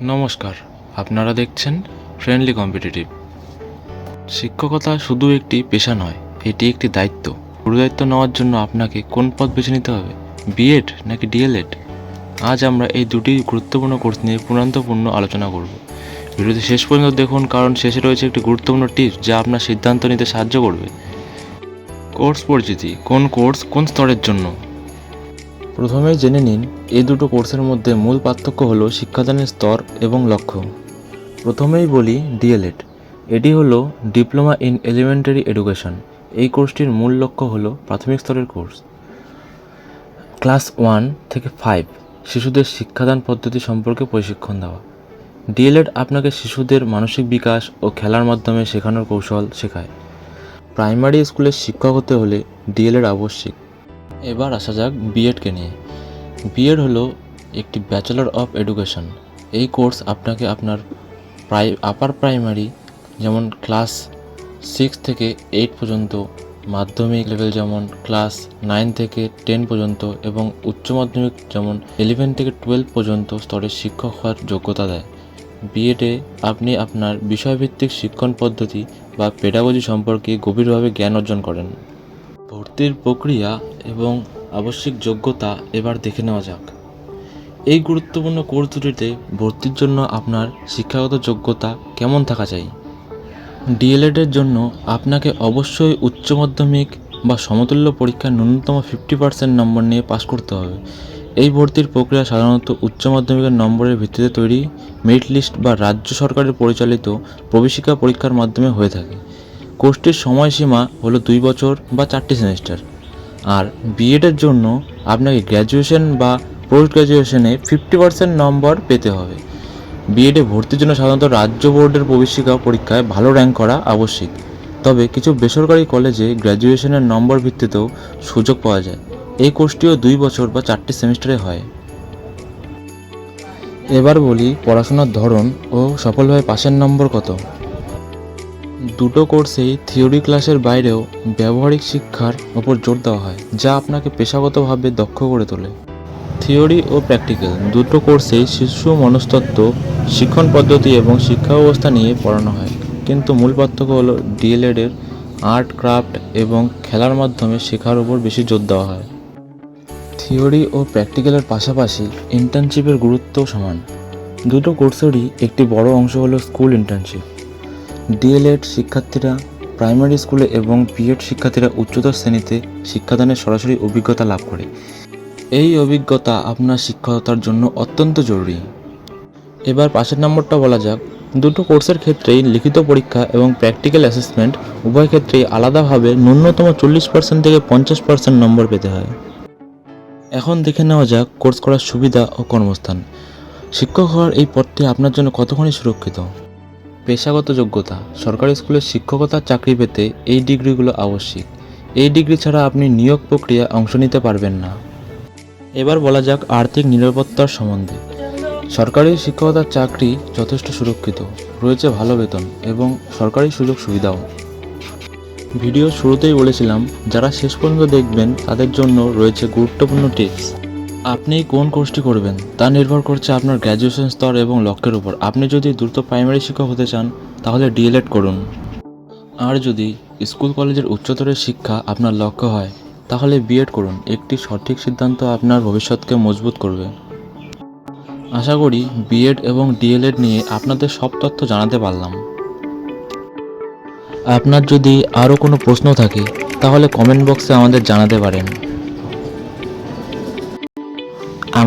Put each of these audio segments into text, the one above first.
নমস্কার, আপনারা দেখছেন ফ্রেন্ডলি কম্পিটিটিভ শিক্ষকতা শুধু একটি পেশা নয়, এটি একটি দায়িত্ব। গুরু দায়িত্ব নেওয়ার জন্য আপনাকে কোন পথ বেছে নিতে হবে বিএড নাকি ডিএলএড আজ আমরা এই দুটি গুরুত্বপূর্ণ কোর্স নিয়ে পুরান্তপূর্ণ আলোচনা করব। ভিডিওটি শেষ পর্যন্ত দেখুন, কারণ শেষে রয়েছে একটি গুরুত্বপূর্ণ টিপস যা আপনার সিদ্ধান্ত নিতে সাহায্য করবে। কোর্স পরিচিতি, কোন কোর্স কোন স্তরের জন্য? প্রথমেই জেনে নিন, এই দুটো কোর্সের মধ্যে মূল পার্থক্য হলো শিক্ষাদানের স্তর এবং লক্ষ্য। প্রথমেই বলি ডিএলএড। এটি হলো ডিপ্লোমা ইন এলিমেন্টারি এডুকেশন। এই কোর্সটির মূল লক্ষ্য হলো প্রাথমিক স্তরের কোর্স। ক্লাস ওয়ান থেকে ফাইভ, শিশুদের শিক্ষাদান পদ্ধতি সম্পর্কে প্রশিক্ষণ দেওয়া। ডিএলএড আপনাকে শিশুদের মানসিক বিকাশ ও খেলার মাধ্যমে শেখানোর কৌশল শেখায়। প্রাইমারি স্কুলের শিক্ষক হতে হলে ডিএলএড আবশ্যিক। এবার আসা যাক বিএডকে নিয়ে। বিএড হলো একটি ব্যাচেলর অফ এডুকেশন এই কোর্স আপনাকে আপনার প্রাই আপার প্রাইমারি যেমন ক্লাস সিক্স থেকে এইট পর্যন্ত, মাধ্যমিক লেভেল যেমন ক্লাস নাইন থেকে টেন পর্যন্ত এবং উচ্চ মাধ্যমিক যেমন ইলেভেন থেকে টুয়েলভ পর্যন্ত স্তরে শিক্ষক হওয়ার যোগ্যতা দেয়। বিএডে আপনি আপনার বিষয়ভিত্তিক শিক্ষণ পদ্ধতি বা পেডাগজি সম্পর্কে গভীরভাবে জ্ঞান অর্জন করেন। ভর্তির প্রক্রিয়া এবং আবশ্যিক যোগ্যতা এবার দেখে নেওয়া যাক। এই গুরুত্বপূর্ণ কোর্স দুটিতে ভর্তির জন্য আপনার শিক্ষাগত যোগ্যতা কেমন থাকা চাই ডিএলএডের জন্য আপনাকে অবশ্যই উচ্চ মাধ্যমিক বা সমতুল্য পরীক্ষার ন্যূনতম ফিফটি পার্সেন্ট নম্বর নিয়ে পাশ করতে হবে। এই ভর্তির প্রক্রিয়া সাধারণত উচ্চ মাধ্যমিকের নম্বরের ভিত্তিতে তৈরি মেরিট লিস্ট বা রাজ্য সরকারের পরিচালিত প্রবেশিকা পরীক্ষার মাধ্যমে হয়ে থাকে। কোর্সটির সময়সীমা হলো দুই বছর বা চারটি সেমিস্টার। আর বিএডের জন্য আপনাকে গ্র্যাজুয়েশন বা পোস্ট গ্র্যাজুয়েশনে ফিফটি পার্সেন্ট নম্বর পেতে হবে। বিএডে ভর্তির জন্য সাধারণত রাজ্য বোর্ডের প্রবেশিকা পরীক্ষায় ভালো র্যাঙ্ক করা আবশ্যিক। তবে কিছু বেসরকারি কলেজে গ্র্যাজুয়েশনের নম্বর ভিত্তিতেও সুযোগ পাওয়া যায়। এই কোর্সটিও দুই বছর বা চারটি সেমিস্টারে হয়। এবার বলি পড়াশোনার ধরন ও সফলভাবে পাশের নম্বর কত। দুটো কোর্সেই থিওরি ক্লাসের বাইরেও ব্যবহারিক শিক্ষার ওপর জোর দেওয়া হয়, যা আপনাকে পেশাগতভাবে দক্ষ করে তোলে। থিওরি ও প্র্যাকটিক্যাল দুটো কোর্সেই শিশু মনস্তত্ত্ব, শিক্ষণ পদ্ধতি এবং শিক্ষা ব্যবস্থা নিয়ে পড়ানো হয়। কিন্তু মূল পার্থক্য হলো ডিএলএডের আর্ট, ক্রাফট এবং খেলার মাধ্যমে শেখার উপর বেশি জোর দেওয়া হয়। থিওরি ও প্র্যাকটিক্যালের পাশাপাশি ইন্টার্নশিপের গুরুত্বও সমান। দুটো কোর্সেরই একটি বড় অংশ হলো school internship. D El Ed শিক্ষার্থীরা প্রাইমারি স্কুলে এবং বিএড শিক্ষার্থীরা উচ্চতর শ্রেণীতে শিক্ষাদানের সরাসরি অভিজ্ঞতা লাভ করে। এই অভিজ্ঞতা আপনার শিক্ষকতার জন্য অত্যন্ত জরুরি। এবার পাশের নম্বরটা বলা যাক। দুটো কোর্সের ক্ষেত্রেই লিখিত পরীক্ষা এবং প্র্যাকটিক্যাল অ্যাসেসমেন্ট উভয় ক্ষেত্রেই আলাদাভাবে ন্যূনতম চল্লিশ পার্সেন্ট থেকে পঞ্চাশ পার্সেন্ট নম্বর পেতে হয়। এখন দেখে নেওয়া যাক কোর্স করার সুবিধা ও কর্মস্থান। শিক্ষক হওয়ার এই পথটি আপনার জন্য কতখানি সুরক্ষিত? পেশাগত যোগ্যতা, সরকারি স্কুলের শিক্ষকতার চাকরি পেতে এই ডিগ্রিগুলো আবশ্যিক। এই ডিগ্রি ছাড়া আপনি নিয়োগ প্রক্রিয়া অংশ নিতে পারবেন না। এবার বলা যাক আর্থিক নিরাপত্তার সম্বন্ধে। সরকারি শিক্ষকতার চাকরি যথেষ্ট সুরক্ষিত, রয়েছে ভালো বেতন এবং সরকারি সুযোগ সুবিধাও। ভিডিও শুরুতেই বলেছিলাম, যারা শেষ পর্যন্ত দেখবেন তাদের জন্য রয়েছে গুরুত্বপূর্ণ টিপস। আপনি কোন কোর্সটি করবেন তা নির্ভর করছে আপনার গ্র্যাজুয়েশন স্তর এবং লক্ষ্যের উপর। আপনি যদি দ্রুত প্রাইমারি শিক্ষক হতে চান, তাহলে ডিএলএড করুন। আর যদি স্কুল কলেজের উচ্চতরের শিক্ষা আপনার লক্ষ্য হয়, তাহলে বিএড করুন। একটি সঠিক সিদ্ধান্ত আপনার ভবিষ্যৎকে মজবুত করবে। আশা করি বিএড এবং ডিএলএড নিয়ে আপনাদের সব তথ্য জানাতে পারলাম। আপনার যদি আরও কোনো প্রশ্ন থাকে, তাহলে কমেন্ট বক্সে আমাদের জানাতে পারেন।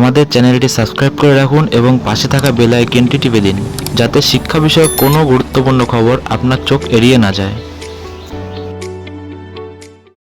আমাদের চ্যানেলটি সাবস্ক্রাইব করে রাখুন এবং পাশে থাকা বেল আইকনটি টিপে দিন, যাতে শিক্ষা বিষয়ক কোনো গুরুত্বপূর্ণ খবর আপনার চোখ এড়িয়ে না যায়।